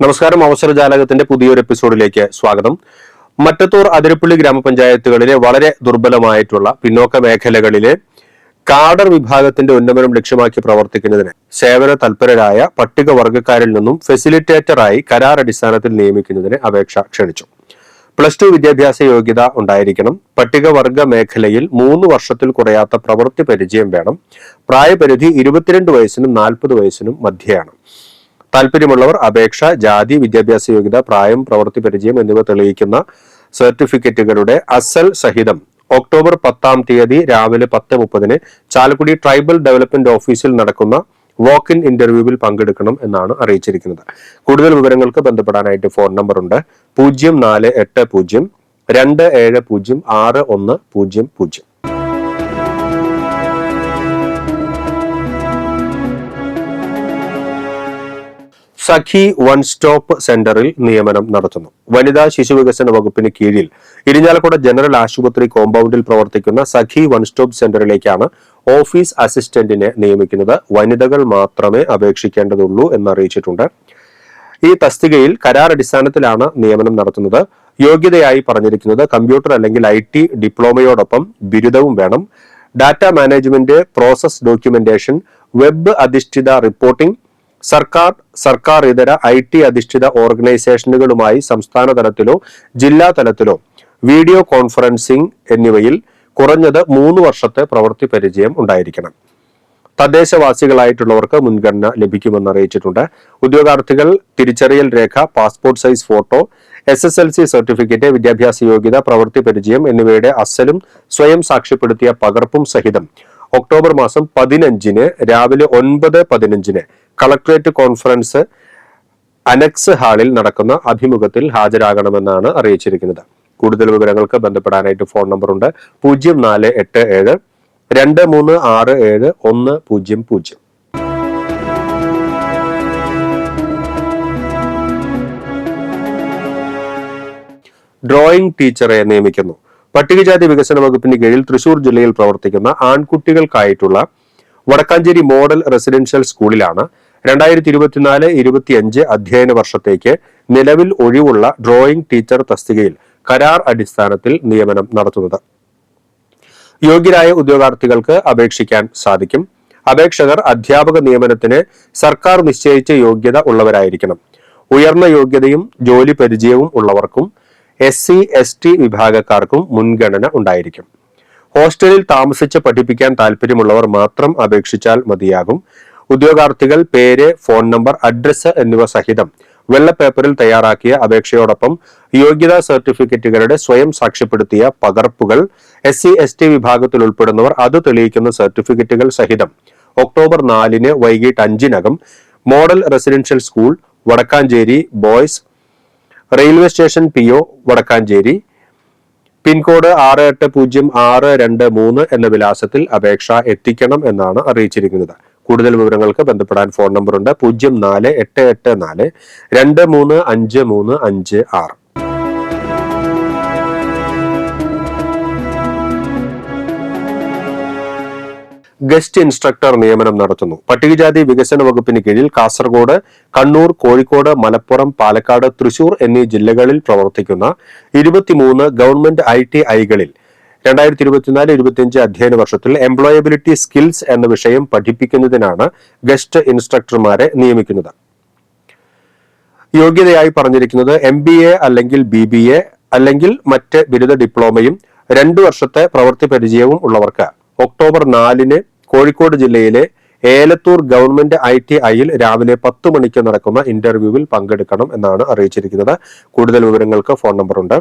നമസ്കാരം. അവസരജാലകത്തിന്റെ പുതിയൊരു എപ്പിസോഡിലേക്ക് സ്വാഗതം. മറ്റത്തൂർ അതിരപ്പള്ളി ഗ്രാമപഞ്ചായത്തുകളിലെ വളരെ ദുർബലമായിട്ടുള്ള പിന്നോക്ക മേഖലകളിലെ കാഡർ വിഭാഗത്തിന്റെ ഉന്നമനം ലക്ഷ്യമാക്കി പ്രവർത്തിക്കുന്നതിന് സേവന തൽപരരായ പട്ടികവർഗക്കാരിൽ നിന്നും ഫെസിലിറ്റേറ്ററായി കരാർ അടിസ്ഥാനത്തിൽ നിയമിക്കുന്നതിന് അപേക്ഷ ക്ഷണിച്ചു. പ്ലസ് ടു വിദ്യാഭ്യാസ യോഗ്യത ഉണ്ടായിരിക്കണം. പട്ടികവർഗ മേഖലയിൽ മൂന്ന് വർഷത്തിൽ കുറയാത്ത പ്രവൃത്തി പരിചയം വേണം. പ്രായപരിധി ഇരുപത്തിരണ്ട് വയസ്സിനും നാൽപ്പത് വയസ്സിനും മധ്യയാണ്. താല്പര്യമുള്ളവർ അപേക്ഷ ജാതി വിദ്യാഭ്യാസ യോഗ്യത പ്രായം പ്രവൃത്തി പരിചയം എന്നിവ തെളിയിക്കുന്ന സർട്ടിഫിക്കറ്റുകളുടെ അസൽ സഹിതം ഒക്ടോബർ പത്താം തീയതി രാവിലെ പത്ത് മുപ്പതിന് ചാലക്കുടി ട്രൈബൽ ഡെവലപ്മെന്റ് ഓഫീസിൽ നടക്കുന്ന വാക്ക് ഇൻ ഇന്റർവ്യൂവിൽ പങ്കെടുക്കണം എന്നാണ് അറിയിച്ചിരിക്കുന്നത്. കൂടുതൽ വിവരങ്ങൾക്ക് ബന്ധപ്പെടാനായിട്ട് ഫോൺ നമ്പർ ഉണ്ട് പൂജ്യം നാല് എട്ട് പൂജ്യം രണ്ട് ഏഴ് പൂജ്യം ആറ് ഒന്ന് പൂജ്യം പൂജ്യം. സഖി വൺ സ്റ്റോപ്പ് സെന്ററിൽ നിയമനം നടത്തുന്നു. വനിതാ ശിശു വികസന വകുപ്പിന് കീഴിൽ ഇരിഞ്ഞാലക്കുട ജനറൽ ആശുപത്രി കോമ്പൗണ്ടിൽ പ്രവർത്തിക്കുന്ന സഖി വൺ സ്റ്റോപ്പ് സെന്ററിലേക്കാണ് ഓഫീസ് അസിസ്റ്റന്റിനെ നിയമിക്കുന്നത്. വനിതകൾ മാത്രമേ അപേക്ഷിക്കേണ്ടതുള്ളൂ എന്നറിയിച്ചിട്ടുണ്ട്. ഈ തസ്തികയിൽ കരാർ അടിസ്ഥാനത്തിലാണ് നിയമനം നടത്തുന്നത്. യോഗ്യതയായി പറഞ്ഞിരിക്കുന്നത് കമ്പ്യൂട്ടർ അല്ലെങ്കിൽ ഐ ടി ഡിപ്ലോമയോടൊപ്പം ബിരുദവും വേണം. Data management process documentation web അധിഷ്ഠിത റിപ്പോർട്ടിംഗ് സർക്കാർ സർക്കാർ ഇതര ഐ ടി അധിഷ്ഠിത ഓർഗനൈസേഷനുകളുമായി സംസ്ഥാന തലത്തിലോ ജില്ലാ തലത്തിലോ വീഡിയോ കോൺഫറൻസിംഗ് എന്നിവയിൽ കുറഞ്ഞത് മൂന്ന് വർഷത്തെ പ്രവൃത്തി പരിചയം ഉണ്ടായിരിക്കണം. തദ്ദേശവാസികളായിട്ടുള്ളവർക്ക് മുൻഗണന ലഭിക്കുമെന്ന് അറിയിച്ചിട്ടുണ്ട്. ഉദ്യോഗാർത്ഥികൾ തിരിച്ചറിയൽ രേഖ passport size photo S S L C certificate വിദ്യാഭ്യാസ യോഗ്യത പ്രവൃത്തി പരിചയം എന്നിവയുടെ അസലും സ്വയം സാക്ഷ്യപ്പെടുത്തിയ പകർപ്പും സഹിതം ഒക്ടോബർ മാസം പതിനഞ്ചിന് രാവിലെ ഒൻപത് പതിനഞ്ചിന് കളക്ടറേറ്റ് കോൺഫറൻസ് അനക്സ് ഹാളിൽ നടക്കുന്ന അഭിമുഖത്തിൽ ഹാജരാകണമെന്നാണ് അറിയിച്ചിരിക്കുന്നത്. കൂടുതൽ വിവരങ്ങൾക്ക് ബന്ധപ്പെടാനായിട്ട് ഫോൺ നമ്പറുണ്ട്. പൂജ്യം നാല് എട്ട് ഏഴ് രണ്ട് മൂന്ന് ആറ് ഏഴ് ഒന്ന് പൂജ്യം പൂജ്യം. ഡ്രോയിങ് ടീച്ചറെ നിയമിക്കുന്നു. പട്ടികജാതി വികസന വകുപ്പിന് കീഴിൽ തൃശൂർ ജില്ലയിൽ പ്രവർത്തിക്കുന്ന ആൺകുട്ടികൾക്കായിട്ടുള്ള വടക്കാഞ്ചേരി മോഡൽ റെസിഡൻഷ്യൽ സ്കൂളിലാണ് രണ്ടായിരത്തി ഇരുപത്തിനാല് ഇരുപത്തിയഞ്ച് അധ്യയന വർഷത്തേക്ക് നിലവിൽ ഒഴിവുള്ള ഡ്രോയിംഗ് ടീച്ചർ തസ്തികയിൽ കരാർ അടിസ്ഥാനത്തിൽ നിയമനം നടത്തുന്നത്. യോഗ്യരായ ഉദ്യോഗാർത്ഥികൾക്ക് അപേക്ഷിക്കാൻ സാധിക്കും. അപേക്ഷകർ അധ്യാപക നിയമനത്തിന് സർക്കാർ നിശ്ചയിച്ച യോഗ്യത ഉള്ളവരായിരിക്കണം. ഉയർന്ന യോഗ്യതയും ജോലി പരിചയവും ഉള്ളവർക്കും എസ് സി എസ് ടി വിഭാഗക്കാർക്കും മുൻഗണന ഉണ്ടായിരിക്കും. ഹോസ്റ്റലിൽ താമസിച്ച് പഠിപ്പിക്കാൻ താല്പര്യമുള്ളവർ മാത്രം അപേക്ഷിച്ചാൽ മതിയാകും. ഉദ്യോഗാർത്ഥികൾ പേര് ഫോൺ നമ്പർ അഡ്രസ്സ് എന്നിവ സഹിതം വെള്ളപ്പേപ്പറിൽ തയ്യാറാക്കിയ അപേക്ഷയോടൊപ്പം യോഗ്യതാ സർട്ടിഫിക്കറ്റുകളുടെ സ്വയം സാക്ഷ്യപ്പെടുത്തിയ പകർപ്പുകൾ എസ് സി എസ് ടി വിഭാഗത്തിൽ ഉൾപ്പെടുന്നവർ അത് തെളിയിക്കുന്ന സർട്ടിഫിക്കറ്റുകൾ സഹിതം ഒക്ടോബർ നാലിന് വൈകിട്ട് അഞ്ചിനകം model residential school Vadakkanchery boys railway station P O Vadakkanchery. Pincode ആറ് എട്ട് പൂജ്യം ആറ് രണ്ട് മൂന്ന് എന്ന വിലാസത്തിൽ അപേക്ഷ എത്തിക്കണം എന്നാണ് അറിയിച്ചിരിക്കുന്നത്. കൂടുതൽ വിവരങ്ങൾക്ക് ബന്ധപ്പെടാൻ ഫോൺ നമ്പറുണ്ട് പൂജ്യം നാല് എട്ട് എട്ട് നാല് രണ്ട് മൂന്ന് അഞ്ച് മൂന്ന് അഞ്ച് ആറ്. ഗസ്റ്റ് ഇൻസ്ട്രക്ടർ നിയമനം നടത്തുന്നു. പട്ടികജാതി വികസന വകുപ്പിന് കീഴിൽ കാസർഗോഡ് കണ്ണൂർ കോഴിക്കോട് മലപ്പുറം പാലക്കാട് തൃശൂർ എന്നീ ജില്ലകളിൽ പ്രവർത്തിക്കുന്ന ഇരുപത്തിമൂന്ന് ഗവൺമെന്റ് ഐ ടി ഐകളിൽ രണ്ടായിരത്തി ഇരുപത്തിനാല് ഇരുപത്തിയഞ്ച് അധ്യയന വർഷത്തിൽ എംപ്ലോയബിലിറ്റി സ്കിൽസ് എന്ന വിഷയം പഠിപ്പിക്കുന്നതിനാണ് ഗസ്റ്റ് ഇൻസ്ട്രക്ടർമാരെ നിയമിക്കുന്നത്. യോഗ്യതയായി പറഞ്ഞിരിക്കുന്നത് എം ബി എ അല്ലെങ്കിൽ ബി ബി എ അല്ലെങ്കിൽ മറ്റ് ബിരുദ ഡിപ്ലോമയും രണ്ടു വർഷത്തെ പ്രവൃത്തി പരിചയവും ഉള്ളവർക്ക്. ഒക്ടോബർ നാലിന് കോഴിക്കോട് ജില്ലയിലെ ഏലത്തൂർ ഗവൺമെന്റ് ഐ ടി ഐയിൽ രാവിലെ പത്ത് മണിക്ക് നടക്കുന്ന ഇന്റർവ്യൂവിൽ പങ്കെടുക്കണം എന്നാണ് അറിയിച്ചിരിക്കുന്നത്. കൂടുതൽ വിവരങ്ങൾക്ക് ഫോൺ നമ്പറുണ്ട്.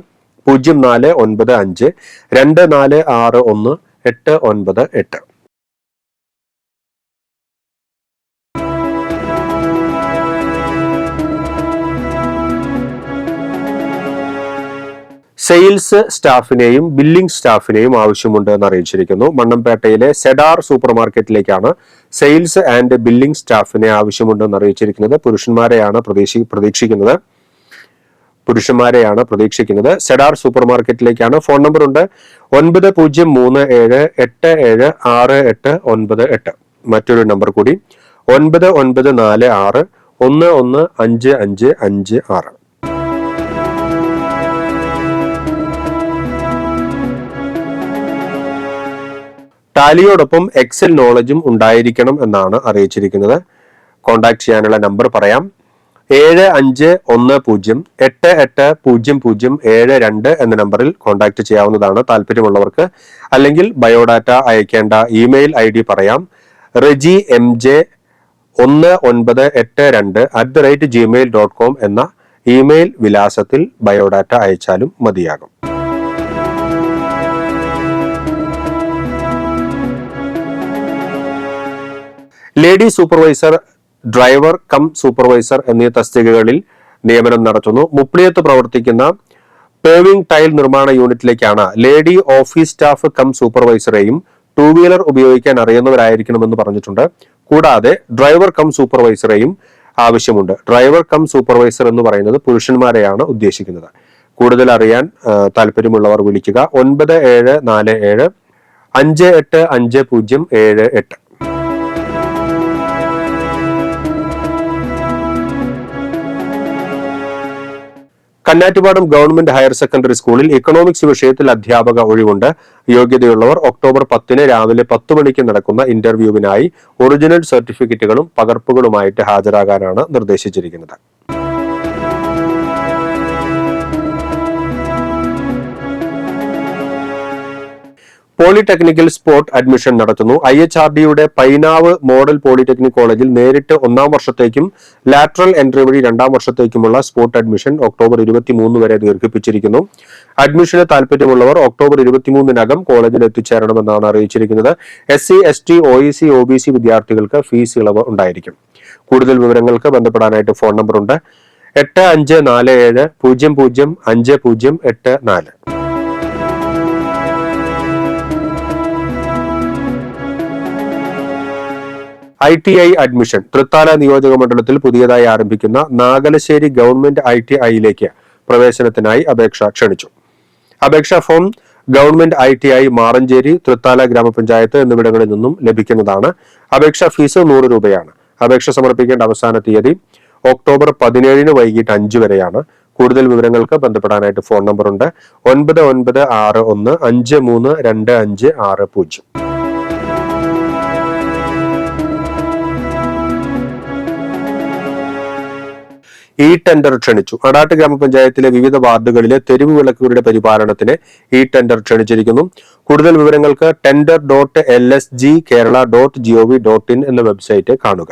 പൂജ്യം നാല് ഒൻപത് അഞ്ച് രണ്ട് നാല് ആറ് ഒന്ന് എട്ട് ഒൻപത് എട്ട്. സെയിൽസ് സ്റ്റാഫിനെയും ബില്ലിംഗ് സ്റ്റാഫിനെയും ആവശ്യമുണ്ട് എന്ന് അറിയിച്ചിരിക്കുന്നു. മണ്ണംപേട്ടയിലെ സെഡാർ സൂപ്പർ മാർക്കറ്റിലേക്കാണ് സെയിൽസ് ആൻഡ് ബില്ലിംഗ് സ്റ്റാഫിനെ ആവശ്യമുണ്ടെന്ന് അറിയിച്ചിരിക്കുന്നത്. പുരുഷന്മാരെയാണ് പ്രതീക്ഷി പ്രതീക്ഷിക്കുന്നത്. പുരുഷന്മാരെയാണ് പ്രതീക്ഷിക്കുന്നത്. സെഡാർ സൂപ്പർ മാർക്കറ്റിലേക്കാണ് ഫോൺ നമ്പർ ഉണ്ട് ഒൻപത് പൂജ്യം മൂന്ന് ഏഴ് എട്ട് ഏഴ് ആറ് എട്ട് ഒൻപത് എട്ട്. മറ്റൊരു നമ്പർ കൂടി ഒൻപത് ഒൻപത് നാല് ആറ് ഒന്ന് ഒന്ന് അഞ്ച് അഞ്ച് അഞ്ച് ആറ്. ടാലിയോടൊപ്പം എക്സൽ നോളജും ഉണ്ടായിരിക്കണം എന്നാണ് അറിയിച്ചിരിക്കുന്നത്. കോൺടാക്ട് ചെയ്യാനുള്ള നമ്പർ പറയാം. ഏഴ് അഞ്ച് ഒന്ന് പൂജ്യം എട്ട് എട്ട് പൂജ്യം പൂജ്യം ഏഴ് രണ്ട് എന്ന നമ്പറിൽ കോൺടാക്ട് ചെയ്യാവുന്നതാണ് താല്പര്യമുള്ളവർക്ക്. അല്ലെങ്കിൽ ബയോഡാറ്റ അയക്കേണ്ട ഇമെയിൽ ഐ ഡി പറയാം. റെജി എം ജെ ഒന്ന് ഒൻപത് എട്ട് രണ്ട് at the rate Gmail dot com എന്ന ഇമെയിൽ വിലാസത്തിൽ ബയോഡാറ്റ അയച്ചാലും മതിയാകും. Lady supervisor driver cum supervisor എന്നീ തസ്തികകളിൽ നിയമനം നടത്തുന്നു. മുപ്ലിയത്ത് പ്രവർത്തിക്കുന്ന പേവിംഗ് ടൈൽ നിർമ്മാണ യൂണിറ്റിലേക്കാണ് ലേഡി ഓഫീസ് സ്റ്റാഫ് കം സൂപ്പർവൈസറെയും ടൂ വീലർ ഉപയോഗിക്കാൻ അറിയുന്നവരായിരിക്കണമെന്ന് പറഞ്ഞിട്ടുണ്ട്. കൂടാതെ ഡ്രൈവർ കം സൂപ്പർവൈസറെയും ആവശ്യമുണ്ട്. ഡ്രൈവർ കം സൂപ്പർവൈസർ എന്ന് പറയുന്നത് പുരുഷന്മാരെയാണ് ഉദ്ദേശിക്കുന്നത്. കൂടുതൽ അറിയാൻ താല്പര്യമുള്ളവർ വിളിക്കുക. ഒൻപത് ഏഴ് നാല് ഏഴ് അഞ്ച് എട്ട് അഞ്ച് പൂജ്യം ഏഴ് എട്ട്. കന്നാറ്റുപാടം ഗവൺമെന്റ് ഹയർ സെക്കൻഡറി സ്കൂളിൽ ഇക്കണോമിക്സ് വിഷയത്തിൽ അധ്യാപക ഒഴിവുണ്ട്. യോഗ്യതയുള്ളവർ ഒക്ടോബർ പത്തിന് രാവിലെ പത്ത് മണിക്ക് നടക്കുന്ന ഇന്റർവ്യൂവിനായി ഒറിജിനൽ സർട്ടിഫിക്കറ്റുകളും പകർപ്പുകളുമായിട്ട് ഹാജരാകാനാണ് നിർദ്ദേശിച്ചിരിക്കുന്നത്. പോളിടെക്നിക്കൽ സ്പോർട്ട് അഡ്മിഷൻ നടത്തുന്നു. ഐ എച്ച് ആർ ഡിയുടെ പൈനാവ് മോഡൽ പോളിടെക്നിക് കോളേജിൽ നേരിട്ട് ഒന്നാം വർഷത്തേക്കും ലാറ്ററൽ എൻട്രി വഴി രണ്ടാം വർഷത്തേക്കുമുള്ള സ്പോർട്ട് അഡ്മിഷൻ ഒക്ടോബർ ഇരുപത്തിമൂന്ന് വരെ ദീർഘിപ്പിച്ചിരിക്കുന്നു. അഡ്മിഷന് താല്പര്യമുള്ളവർ ഒക്ടോബർ ഇരുപത്തിമൂന്നിനകം കോളേജിൽ എത്തിച്ചേരണമെന്നാണ് അറിയിച്ചിരിക്കുന്നത്. S C S T O E C O B C വിദ്യാർത്ഥികൾക്ക് ഫീസ് ഇളവ് ഉണ്ടായിരിക്കും. കൂടുതൽ വിവരങ്ങൾക്ക് ബന്ധപ്പെടാനായിട്ട് ഫോൺ നമ്പറുണ്ട്. എട്ട് അഞ്ച് നാല് ഏഴ് പൂജ്യം പൂജ്യം അഞ്ച് പൂജ്യം എട്ട് നാല്. I T I admission Thrithala നിയോജക മണ്ഡലത്തിൽ പുതിയതായി ആരംഭിക്കുന്ന നാഗലശ്ശേരി ഗവൺമെന്റ് ഐ ടി ഐയിലേക്ക് പ്രവേശനത്തിനായി അപേക്ഷ ക്ഷണിച്ചു. അപേക്ഷാ form government I T I Maranchery Thrithala ഗ്രാമപഞ്ചായത്ത് എന്നിവിടങ്ങളിൽ നിന്നും ലഭിക്കുന്നതാണ്. അപേക്ഷാ ഫീസ് നൂറ് രൂപയാണ്. അപേക്ഷ സമർപ്പിക്കേണ്ട അവസാന തീയതി ഒക്ടോബർ പതിനേഴിന് വൈകിട്ട് അഞ്ചു വരെയാണ്. കൂടുതൽ വിവരങ്ങൾക്ക് ബന്ധപ്പെടാനായിട്ട് ഫോൺ നമ്പറുണ്ട്. ഒൻപത് ഒൻപത് ആറ് ഒന്ന് അഞ്ച് മൂന്ന് രണ്ട് അഞ്ച് ആറ് പൂജ്യം. ഈ ടെൻഡർ ക്ഷണിച്ചു. അടാട്ട് ഗ്രാമപഞ്ചായത്തിലെ വിവിധ വാർഡുകളിലെ തെരുവ് വിളക്കുകളുടെ പരിപാലനത്തിന് ഈ ടെൻഡർ ക്ഷണിച്ചിരിക്കുന്നു. കൂടുതൽ വിവരങ്ങൾക്ക് tender dot L S G Kerala dot GOV dot in എന്ന വെബ്സൈറ്റ് കാണുക.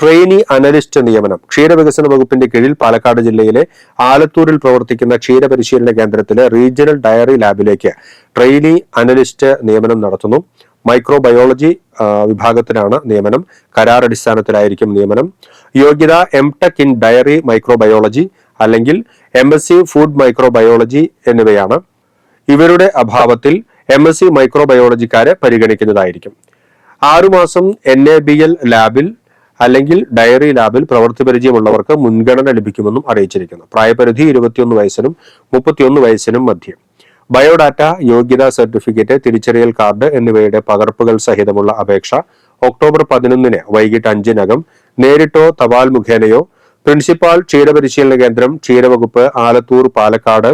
ട്രെയിനി അനലിസ്റ്റ് നിയമനം. ക്ഷീരവികസന വകുപ്പിന്റെ കീഴിൽ പാലക്കാട് ജില്ലയിലെ ആലത്തൂരിൽ പ്രവർത്തിക്കുന്ന ക്ഷീരപരിശീലന കേന്ദ്രത്തിലെ റീജിയണൽ ഡയറി ലാബിലേക്ക് ട്രെയിനി അനലിസ്റ്റ് നിയമനം നടത്തുന്നു. മൈക്രോബയോളജി വിഭാഗത്തിനാണ് നിയമനം. കരാർ അടിസ്ഥാനത്തിലായിരിക്കും നിയമനം. യോഗ്യത M Tech in dairy microbiology അല്ലെങ്കിൽ M S C food microbiology എന്നിവയാണ്. ഇവരുടെ അഭാവത്തിൽ എം എസ് സി മൈക്രോബയോളജിക്കാരെ പരിഗണിക്കുന്നതായിരിക്കും. ആറുമാസം എൻ എ ബി എൽ ലാബിൽ അല്ലെങ്കിൽ ഡയറി ലാബിൽ പ്രവൃത്തി പരിചയമുള്ളവർക്ക് മുൻഗണന ലഭിക്കുമെന്നും അറിയിച്ചിരിക്കുന്നു. പ്രായപരിധി ഇരുപത്തിയൊന്ന് വയസ്സിനും മുപ്പത്തിയൊന്ന് വയസ്സിനും മധ്യം. ബയോഡാറ്റ യോഗ്യതാ സർട്ടിഫിക്കറ്റ് തിരിച്ചറിയൽ കാർഡ് എന്നിവയുടെ പകർപ്പുകൾ സഹിതമുള്ള അപേക്ഷ ഒക്ടോബർ പതിനൊന്നിന് വൈകിട്ട് അഞ്ചിനകം നേരിട്ടോ തപാൽ മുഖേനയോ പ്രിൻസിപ്പാൾ ക്ഷീരപരിശീലന കേന്ദ്രം ക്ഷീരവകുപ്പ് ആലത്തൂർ പാലക്കാട്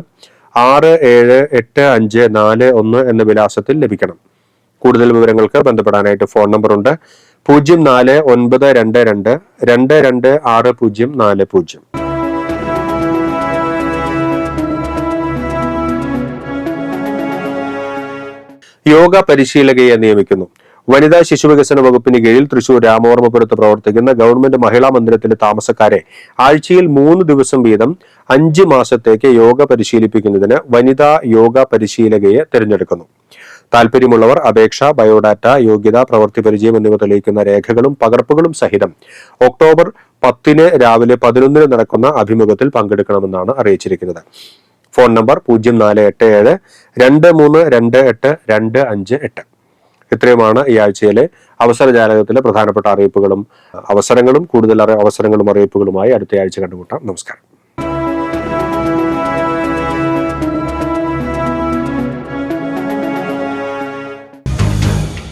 ആറ് ഏഴ് എട്ട് അഞ്ച് നാല് ഒന്ന് എന്ന വിലാസത്തിൽ ലഭിക്കണം. കൂടുതൽ വിവരങ്ങൾക്ക് ബന്ധപ്പെടാനായിട്ട് ഫോൺ നമ്പറുണ്ട്. പൂജ്യം നാല് ഒൻപത് രണ്ട് രണ്ട് രണ്ട് രണ്ട് ആറ് പൂജ്യം നാല് പൂജ്യം. യോഗ പരിശീലകയെ നിയമിക്കുന്നു. വനിതാ ശിശുവികസന വകുപ്പിന് കീഴിൽ തൃശൂർ രാമവർമ്മപുരത്ത് പ്രവർത്തിക്കുന്ന ഗവൺമെന്റ് മഹിളാ മന്ദിരത്തിലെ താമസക്കാരെ ആഴ്ചയിൽ മൂന്ന് ദിവസം വീതം അഞ്ച് മാസത്തേക്ക് യോഗ പരിശീലിപ്പിക്കുന്നതിന് വനിതാ യോഗ പരിശീലകയെ തിരഞ്ഞെടുക്കുന്നു. താല്പര്യമുള്ളവർ അപേക്ഷ ബയോഡാറ്റ യോഗ്യത പ്രവൃത്തി പരിചയം എന്നിവ തെളിയിക്കുന്ന രേഖകളും പകർപ്പുകളും സഹിതം ഒക്ടോബർ പത്തിന് രാവിലെ പതിനൊന്നിന് നടക്കുന്ന അഭിമുഖത്തിൽ പങ്കെടുക്കണമെന്നാണ് അറിയിച്ചിരിക്കുന്നത്. ഫോൺ നമ്പർ പൂജ്യം നാല് എട്ട് ഏഴ് രണ്ട് മൂന്ന് രണ്ട് എട്ട് രണ്ട് അഞ്ച് എട്ട്. ഇത്രയുമാണ് ഈ ആഴ്ചയിലെ അവസര ജാലകത്തിലെ പ്രധാനപ്പെട്ട അറിയിപ്പുകളും അവസരങ്ങളും കൂടുതൽ അവസരങ്ങളും അറിയിപ്പുകളുമായി അടുത്ത ആഴ്ച കണ്ടുമുട്ടാം. നമസ്കാരം.